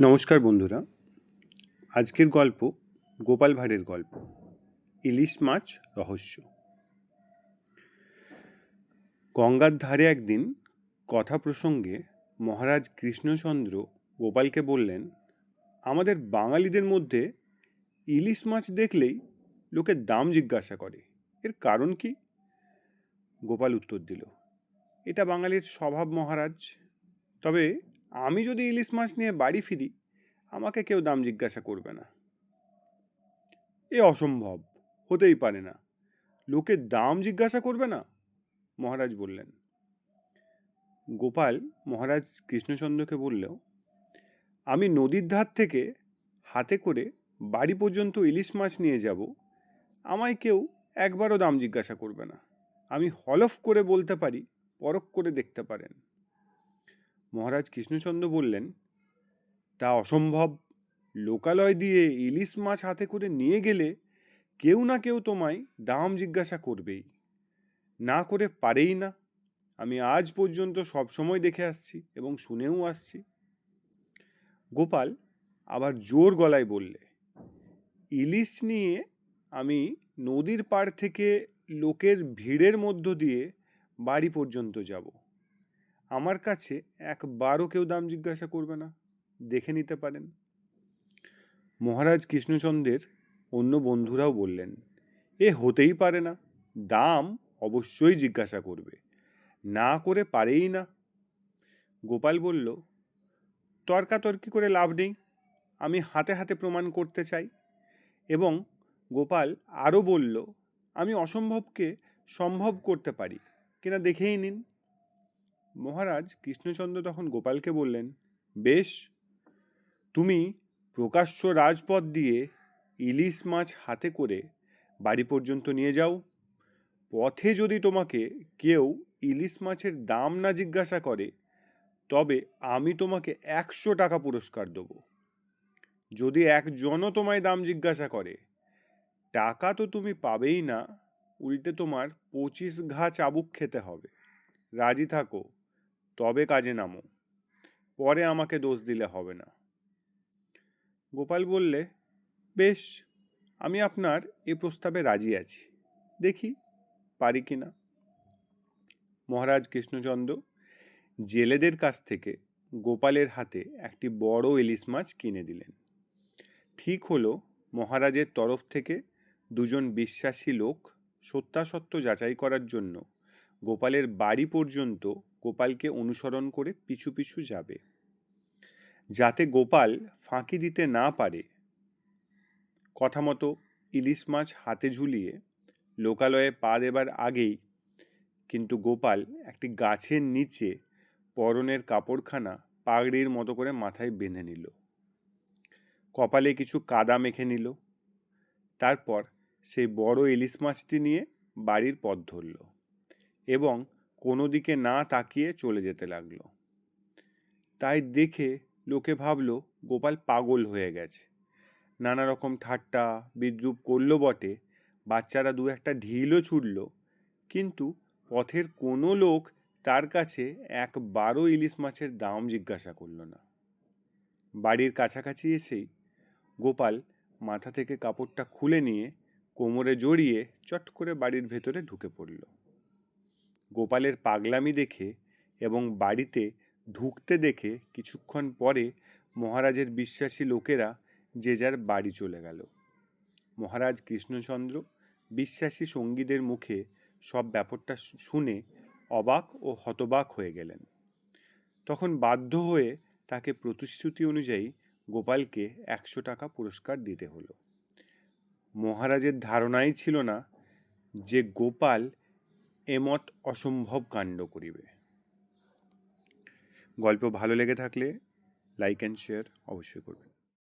নমস্কার বন্ধুরা। আজকের গল্প গোপাল ভাঁড়ের গল্প, ইলিশ মাছ রহস্য। গঙ্গার ধারে একদিন কথা প্রসঙ্গে মহারাজ কৃষ্ণচন্দ্র গোপালকে বললেন, আমাদের বাঙালিদের মধ্যে ইলিশ মাছ দেখলেই লোকে দাম জিজ্ঞাসা করে। এর কারণ কি? গোপাল উত্তর দিল, এটা বাঙালির স্বভাব মহারাজ। তবে আমি যদি ইলিশ মাছ নিয়ে বাড়ি ফিরি, আমাকে কেউ দাম জিজ্ঞাসা করবে না। এ অসম্ভব, হতেই পারে না। লোকে দাম জিজ্ঞাসা করবে না? মহারাজ বললেন। গোপাল মহারাজ কৃষ্ণচন্দ্রকে বললেও, আমি নদীর ধার থেকে হাতে করে বাড়ি পর্যন্ত ইলিশ মাছ নিয়ে যাব, আমায় কেউ একবারও দাম জিজ্ঞাসা করবে না। আমি হলফ করে বলতে পারি, পরখ করে দেখতে পারেন। মহারাজ কৃষ্ণচন্দ্র বললেন, তা অসম্ভব। লোকালয় দিয়ে ইলিশ মাছ হাতে করে নিয়ে গেলে কেউ না কেউ তোমায় দাম জিজ্ঞাসা করবেই। না করে পারেই না। আমি আজ পর্যন্ত সব সময় দেখে আসছি এবং শুনেও আসছি। গোপাল আবার জোর গলায় বললে, ইলিশ নিয়ে আমি নদীর পাড় থেকে লোকের ভিড়ের মধ্য দিয়ে বাড়ি পর্যন্ত যাব। আমার কাছে একবারও কেউ দাম জিজ্ঞাসা করবে না। দেখে নিতে পারেন। মহারাজ কৃষ্ণচন্দ্রের অন্য বন্ধুরাও বললেন, এ হতেই পারে না। দাম অবশ্যই জিজ্ঞাসা করবে। না করে পারেই না। গোপাল বলল, তর্কাতর্কি করে লাভ নেই। আমি হাতে হাতে প্রমাণ করতে চাই। এবং গোপাল আরও বলল, আমি অসম্ভবকে সম্ভব করতে পারি। কিনা দেখেই নিন। মহারাজ কৃষ্ণচন্দ্র তখন গোপালকে বললেন, বেশ, তুমি প্রকাশ্য রাজপথ দিয়ে ইলিশ মাছ হাতে করে বাড়ি পর্যন্ত নিয়ে যাও। পথে যদি তোমাকে কেউ ইলিশ মাছের দাম না জিজ্ঞাসা করে, তবে আমি তোমাকে একশো টাকা পুরস্কার দেব। যদি একজনও তোমায় দাম জিজ্ঞাসা করে, টাকা তো তুমি পাবেই না, উল্টে তোমার পঁচিশ ঘা চাবুক খেতে হবে। রাজি থাকো। তবে কাজে নামো। পরে আমাকে দোষ দিলে হবে না। গোপাল বললে, বেশ, আমি আপনার এ প্রস্তাবে রাজি আছি। দেখি, পারি কি না? মহারাজ কৃষ্ণচন্দ্র জেলেদের কাছ থেকে গোপালের হাতে একটি বড় ইলিশ মাছ কিনে দিলেন। ঠিক হলো, মহারাজের তরফ থেকে দুজন বিশ্বাসী লোক সত্যাসত্য যাচাই করার জন্য গোপালের বাড়ি পর্যন্ত গোপালকে অনুসরণ করে পিছু পিছু যাবে। যাতে গোপাল ফাঁকি দিতে না পারে। কথা মতো ইলিশ মাছ হাতে ঝুলিয়ে লোকালয়ে পা দেবার আগেই কিন্তু গোপাল একটি গাছের নিচে পরনের কাপড়খানা পাগড়ির মতো করে মাথায় বেঁধে নিল। কপালে কিছু কাদা মেখে নিল। তারপর সেই বড় ইলিশ মাছটি নিয়ে বাড়ির পথ ধরল এবং কোনো দিকে না তাকিয়ে চলে যেতে লাগল। তাই দেখে লোকে ভাবল, গোপাল পাগল হয়ে গেছে। নানা রকম ঠাট্টা, বিদ্রুপ করল বটে। বাচ্চারা দু একটা ঢিলও ছুটল কিন্তু পথের কোনো লোক তার কাছে একবারও ইলিশ মাছের দাম জিজ্ঞাসা করল না। বাড়ির কাছাকাছি এসেই গোপাল মাথা থেকে কাপড়টা খুলে নিয়ে কোমরে জড়িয়ে চট করে বাড়ির ভেতরে ঢুকে পড়ল। গোপালের পাগলামি দেখে এবং বাড়িতে ঢুকতে দেখে কিছুক্ষণ পরে মহারাজের বিশ্বাসী লোকেরা যে যার বাড়ি চলে গেল। মহারাজ কৃষ্ণচন্দ্র বিশ্বাসী সঙ্গীদের মুখে সব ব্যাপারটা শুনে অবাক ও হতবাক হয়ে গেলেন। তখন বাধ্য হয়ে তাকে প্রতিশ্রুতি অনুযায়ী গোপালকে একশো টাকা পুরস্কার দিতে হলো। মহারাজের ধারণাই ছিল না যে গোপাল এমত অসম্ভব কাণ্ড করিবে। গল্প ভালো লেগে থাকলে লাইক অ্যান্ড শেয়ার অবশ্যই করবেন।